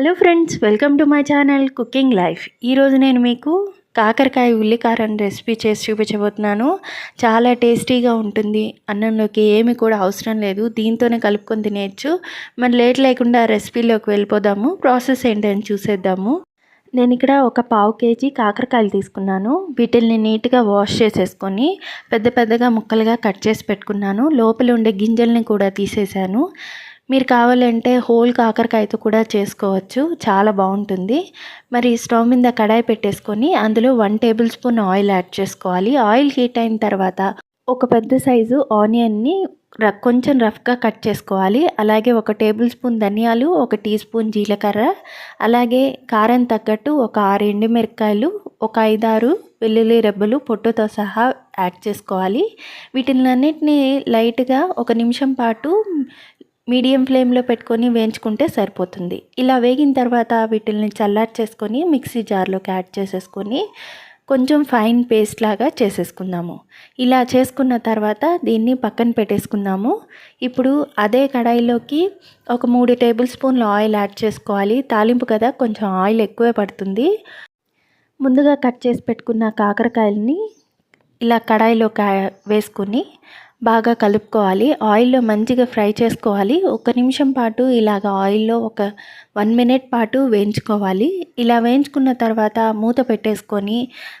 Hello friends welcome to my channel cooking life. ఈరోజు నేను మీకు కాకరకాయ ఉల్లికారం రెసిపీ చేసి చూపించబోతున్నాను. చాలా టేస్టీగా ఉంటుంది. అన్నంలోకి ఏమి కూడా అవసరం లేదు. దీంతోనే కలుపుకొని తినేయచ్చు. మరి లేట్ లేకుండా రెసిపీలోకి వెళ్ళిపోదాము. ప్రాసెస్ ఏంటని చూసేద్దాము. నేను ఇక్కడ ఒక పావు కేజీ కాకరకాయలు తీసుకున్నాను. వీటిల్ని నీట్గా వాష్ చేసేసుకొని పెద్ద పెద్దగా ముక్కలుగా కట్ చేసి పెట్టుకున్నాను. లోపల ఉండే గింజల్ని కూడా తీసేసాను మీరు కావాలంటే హోల్ కాకరకాయతో కూడా చేసుకోవచ్చు. చాలా బాగుంటుంది. మరి స్టవ్ మీద కడాయి పెట్టేసుకొని అందులో one tablespoon oil add చేసుకోవాలి. ఆయిల్ హీట్ అయిన తర్వాత ఒక పెద్ద సైజు ఆనియన్ని కొంచెం రఫ్గా కట్ చేసుకోవాలి. అలాగే ఒక టేబుల్ స్పూన్ ధనియాలు ఒక టీ స్పూన్ జీలకర్ర అలాగే కారం తగ్గట్టు ఒక ఆరు ఎండుమిరకాయలు ఒక ఐదారు వెల్లుల్లి రెబ్బలు పొట్టుతో సహా యాడ్ చేసుకోవాలి. వీటినన్నిటిని లైట్గా ఒక నిమిషం పాటు మీడియం ఫ్లేమ్లో పెట్టుకొని వేయించుకుంటే సరిపోతుంది. ఇలా వేగిన తర్వాత వీటిల్ని చల్లారి చేసుకొని మిక్సీ జార్లోకి యాడ్ చేసేసుకొని కొంచెం ఫైన్ పేస్ట్ లాగా చేసేసుకుందాము. ఇలా చేసుకున్న తర్వాత దీన్ని పక్కన పెట్టేసుకుందాము. ఇప్పుడు అదే కడాయిలోకి ఒక మూడు టేబుల్ స్పూన్ల ఆయిల్ యాడ్ చేసుకోవాలి. తాలింపు కదా కొంచెం ఆయిల్ ఎక్కువే పడుతుంది. ముందుగా కట్ చేసి పెట్టుకున్న కాకరకాయలని ఇలా కడాయిలో వేసుకొని బాగా కలుపుకోవాలి. ఆయిల్లో మంచిగా ఫ్రై చేసుకోవాలి. ఒక నిమిషం పాటు ఇలాగ ఆయిల్లో ఒక వన్ మినిట్ పాటు వేయించుకోవాలి. ఇలా వేయించుకున్న తర్వాత మూత పెట్టేసుకొని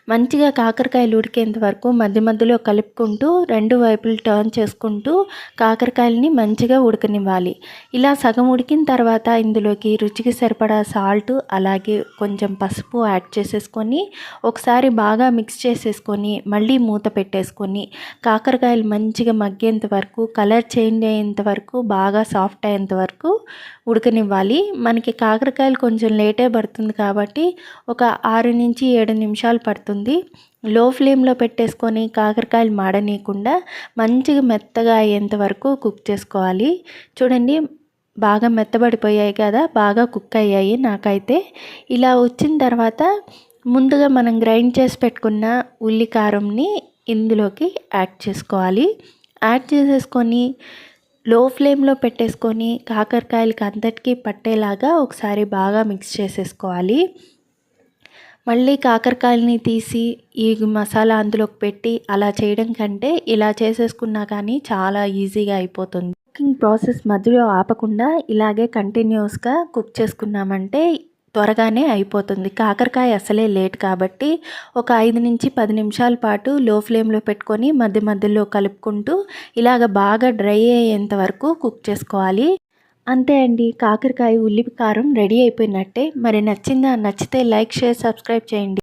మంచిగా కాకరకాయలు ఉడికేంత వరకు మధ్య మధ్యలో కలుపుకుంటూ రెండు వైపులు టర్న్ చేసుకుంటూ కాకరకాయలని మంచిగా ఉడకనివ్వాలి. ఇలా సగం ఉడికిన తర్వాత ఇందులోకి రుచికి సరిపడా సాల్ట్ అలాగే కొంచెం పసుపు యాడ్ చేసేసుకొని ఒకసారి బాగా మిక్స్ చేసేసుకొని మళ్ళీ మూత పెట్టేసుకొని కాకరకాయలు మంచిగా మంచిగా మగ్గేంత వరకు కలర్ చేంజ్ అయ్యేంత వరకు బాగా సాఫ్ట్ అయ్యేంత వరకు ఉడకనివ్వాలి. మనకి కాకరకాయలు కొంచెం లేటే పడుతుంది కాబట్టి ఒక ఆరు నుంచి ఏడు నిమిషాలు పడుతుంది. లో ఫ్లేమ్లో పెట్టేసుకొని కాకరకాయలు మాడనీయకుండా మంచిగా మెత్తగా అయ్యేంత వరకు కుక్ చేసుకోవాలి. చూడండి బాగా మెత్తబడిపోయాయి కదా బాగా కుక్ అయ్యాయి నాకైతే. ఇలా వచ్చిన తర్వాత ముందుగా మనం గ్రైండ్ చేసి పెట్టుకున్న ఉల్లి కారంని ఇందులోకి యాడ్ చేసుకోవాలి. యాడ్ చేసేసుకొని లో ఫ్లేమ్లో పెట్టేసుకొని కాకరకాయలకి అంతటికీ పట్టేలాగా ఒకసారి బాగా మిక్స్ చేసేసుకోవాలి. మళ్ళీ కాకరకాయలని తీసి ఈ మసాలా అందులోకి పెట్టి అలా చేయడం కంటే ఇలా చేసేసుకున్నా కానీ చాలా ఈజీగా అయిపోతుంది. కుకింగ్ ప్రాసెస్ మధ్యలో ఆపకుండా ఇలాగే కంటిన్యూస్గా కుక్ చేసుకున్నామంటే త్వరగానే అయిపోతుంది. కాకరకాయ అసలే లేట్ కాబట్టి ఒక ఐదు నుంచి పది నిమిషాల పాటు లో ఫ్లేమ్లో పెట్టుకొని మధ్య మధ్యలో కలుపుకుంటూ ఇలాగ బాగా డ్రై అయ్యేంత వరకు కుక్ చేసుకోవాలి. అంతే అండి. కాకరకాయ ఉల్లిపి కారం రెడీ అయిపోయినట్టే. మరి నచ్చిందా? నచ్చితే లైక్ షేర్ సబ్స్క్రైబ్ చేయండి.